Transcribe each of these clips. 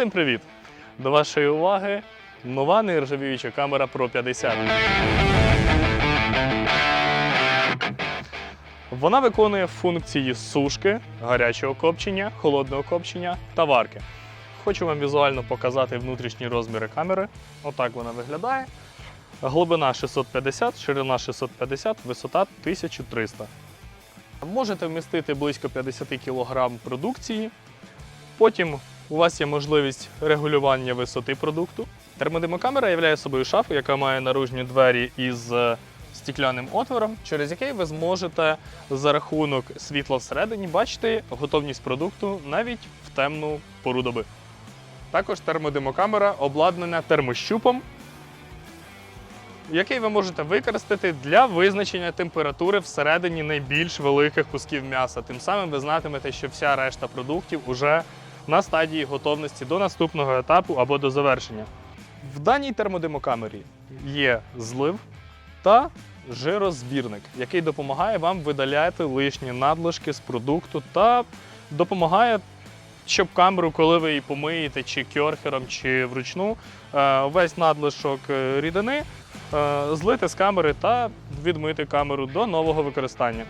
Усім привіт! До вашої уваги нова нержавіюча камера Pro 50. Вона виконує функції сушки, гарячого копчення, холодного копчення та варки. Хочу вам візуально показати внутрішні розміри камери. Отак вона виглядає. Глибина 650, ширина 650, висота 1300. Можете вмістити близько 50 кг продукції. Потім у вас є можливість регулювання висоти продукту. Термодимокамера являє собою шафу, яка має наружні двері із е, стіклянним отвором, через який ви зможете за рахунок світла всередині бачити готовність продукту навіть в темну пору доби. Також термодимокамера обладнана термощупом, який ви можете використати для визначення температури всередині найбільш великих кусків м'яса. Тим самим ви знатимете, що вся решта продуктів уже на стадії готовності до наступного етапу або до завершення. В даній термодимокамері є злив та жирозбірник, який допомагає вам видаляти лишні надлишки з продукту та допомагає, щоб камеру, коли ви її помиєте чи кьорхером, чи вручну, е, весь надлишок е, рідини е, злити з камери та відмити камеру до нового використання.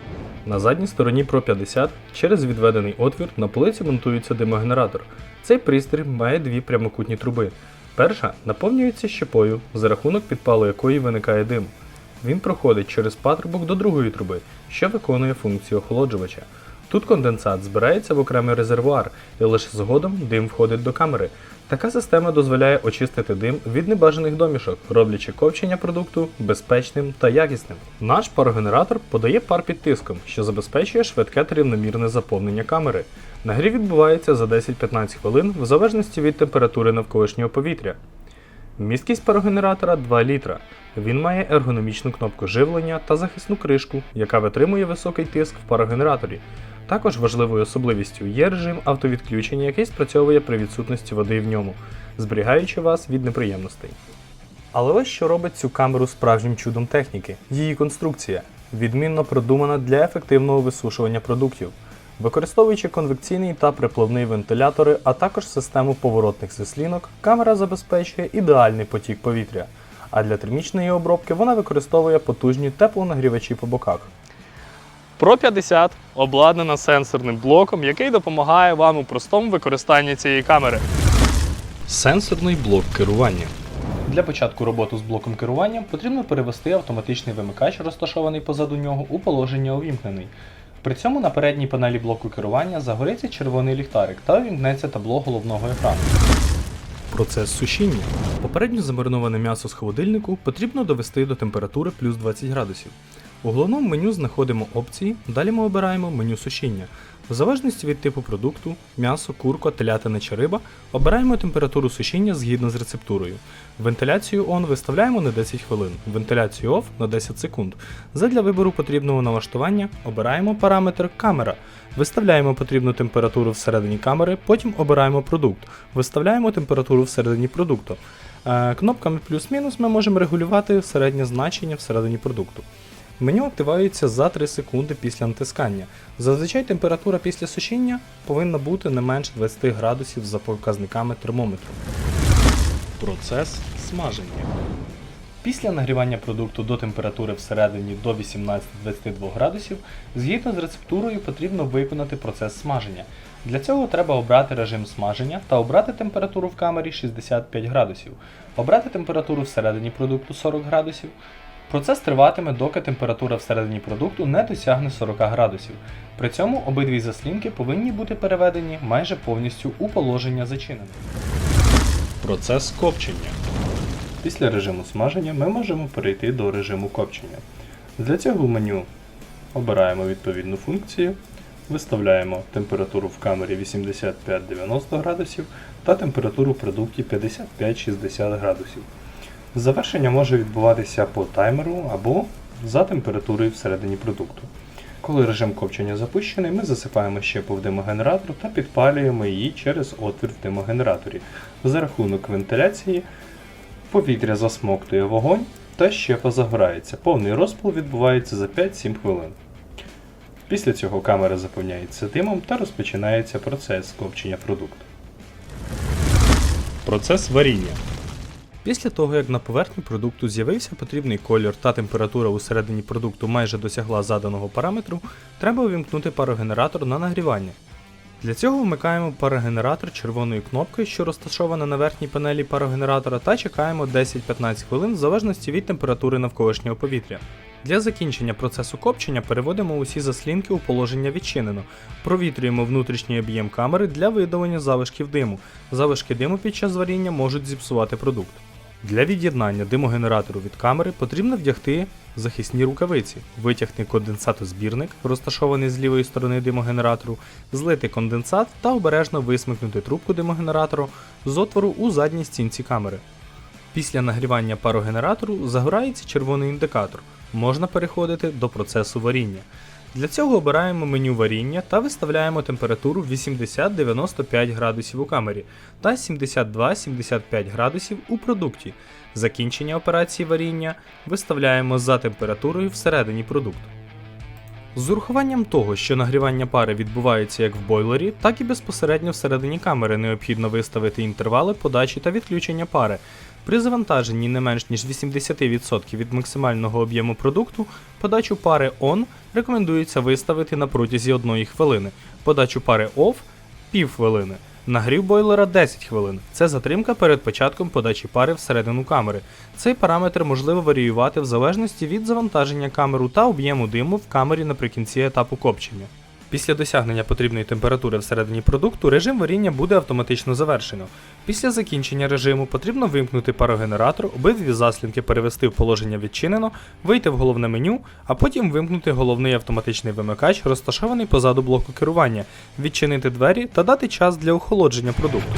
На задній стороні Pro 50 через відведений отвір на полиці монтується димогенератор. Цей пристрій має дві прямокутні труби. Перша наповнюється щепою, за рахунок підпалу якої виникає дим. Він проходить через патрубок до другої труби, що виконує функцію охолоджувача. Тут конденсат збирається в окремий резервуар, і лише згодом дим входить до камери. Така система дозволяє очистити дим від небажаних домішок, роблячи ковчення продукту безпечним та якісним. Наш парогенератор подає пар під тиском, що забезпечує швидке та рівномірне заповнення камери. Нагрів відбувається за 10-15 хвилин в залежності від температури навколишнього повітря. Місткість парогенератора 2 літра. Він має ергономічну кнопку живлення та захисну кришку, яка витримує високий тиск в парогенераторі. Також важливою особливістю є режим автовідключення, який спрацьовує при відсутності води в ньому, зберігаючи вас від неприємностей. Але ось що робить цю камеру справжнім чудом техніки. Її конструкція відмінно продумана для ефективного висушування продуктів. Використовуючи конвекційний та приплавний вентилятори, а також систему поворотних заслінок, камера забезпечує ідеальний потік повітря. А для термічної обробки вона використовує потужні теплонагрівачі по боках. Pro 50 обладнана сенсорним блоком, який допомагає вам у простому використанні цієї камери. Сенсорний блок керування. Для початку роботи з блоком керування потрібно перевести автоматичний вимикач, розташований позаду нього, у положення увімкнений. При цьому на передній панелі блоку керування загориться червоний ліхтарик та увімкнеться табло головного екрану. Процес сушіння. Попередньо замариноване м'ясо з холодильнику потрібно довести до температури плюс 20 градусів. У головному меню знаходимо опції, далі ми обираємо меню сушіння. В залежності від типу продукту, м'ясо, курка, телятина чи риба, обираємо температуру сушіння згідно з рецептурою. Вентиляцію ON виставляємо на 10 хвилин, вентиляцію OFF на 10 секунд. Задля вибору потрібного налаштування обираємо параметр камера. Виставляємо потрібну температуру всередині камери, потім обираємо продукт. Виставляємо температуру всередині продукту. Е, Кнопками плюс-мінус ми можемо регулювати середнє значення всередині продукту. Меню активується за 3 секунди після натискання. Зазвичай температура після сушіння повинна бути не менше 20 градусів за показниками термометру. Процес смаження. Після нагрівання продукту до температури всередині до 18-22 градусів, згідно з рецептурою потрібно виконати процес смаження. Для цього треба обрати режим смаження та обрати температуру в камері 65 градусів, обрати температуру всередині продукту 40 градусів. Процес триватиме, доки температура всередині продукту не досягне 40 градусів. При цьому обидві заслінки повинні бути переведені майже повністю у положення зачинене. Процес копчення. Після режиму смаження ми можемо перейти до режиму копчення. Для цього в меню обираємо відповідну функцію, виставляємо температуру в камері 85-90 градусів та температуру в продукті 55-60 градусів. Завершення може відбуватися по таймеру або за температурою всередині продукту. Коли режим копчення запущений, ми засипаємо щепу в димогенератор та підпалюємо її через отвір в димогенераторі. За рахунок вентиляції повітря засмоктує вогонь та щепа загорається. Повний розпал відбувається за 5-7 хвилин. Після цього камера заповняється димом та розпочинається процес копчення продукту. Процес варіння. Після того, як на поверхні продукту з'явився потрібний колір та температура усередині продукту майже досягла заданого параметру, треба увімкнути парогенератор на нагрівання. Для цього вмикаємо парогенератор червоною кнопкою, що розташована на верхній панелі парогенератора, та чекаємо 10-15 хвилин в залежності від температури навколишнього повітря. Для закінчення процесу копчення переводимо усі заслінки у положення відчинено, провітрюємо внутрішній об'єм камери для видалення залишків диму. Залишки диму під час варіння можуть зіпсувати продукт. Для від'єднання димогенератору від камери потрібно вдягти захисні рукавиці, витягти конденсатозбірник, розташований з лівої сторони димогенератору, злити конденсат та обережно висмикнути трубку димогенератору з отвору у задній стінці камери. Після нагрівання парогенератору загорається червоний індикатор. Можна переходити до процесу варіння. Для цього обираємо меню варіння та виставляємо температуру 80-95 градусів у камері та 72-75 градусів у продукті. Закінчення операції варіння виставляємо за температурою всередині продукту. З урахуванням того, що нагрівання пари відбувається як в бойлері, так і безпосередньо всередині камери необхідно виставити інтервали подачі та відключення пари. При завантаженні не менш ніж 80% від максимального об'єму продукту, подачу пари ON рекомендується виставити на протязі 1 хвилини, подачу пари OFF – пів хвилини. Нагрів бойлера 10 хвилин. Це затримка перед початком подачі пари всередину камери. Цей параметр можливо варіювати в залежності від завантаження камеру та об'єму диму в камері наприкінці етапу копчення. Після досягнення потрібної температури всередині продукту режим варіння буде автоматично завершено. Після закінчення режиму потрібно вимкнути парогенератор, обидві заслінки перевести в положення відчинено, вийти в головне меню, а потім вимкнути головний автоматичний вимикач, розташований позаду блоку керування, відчинити двері та дати час для охолодження продукту.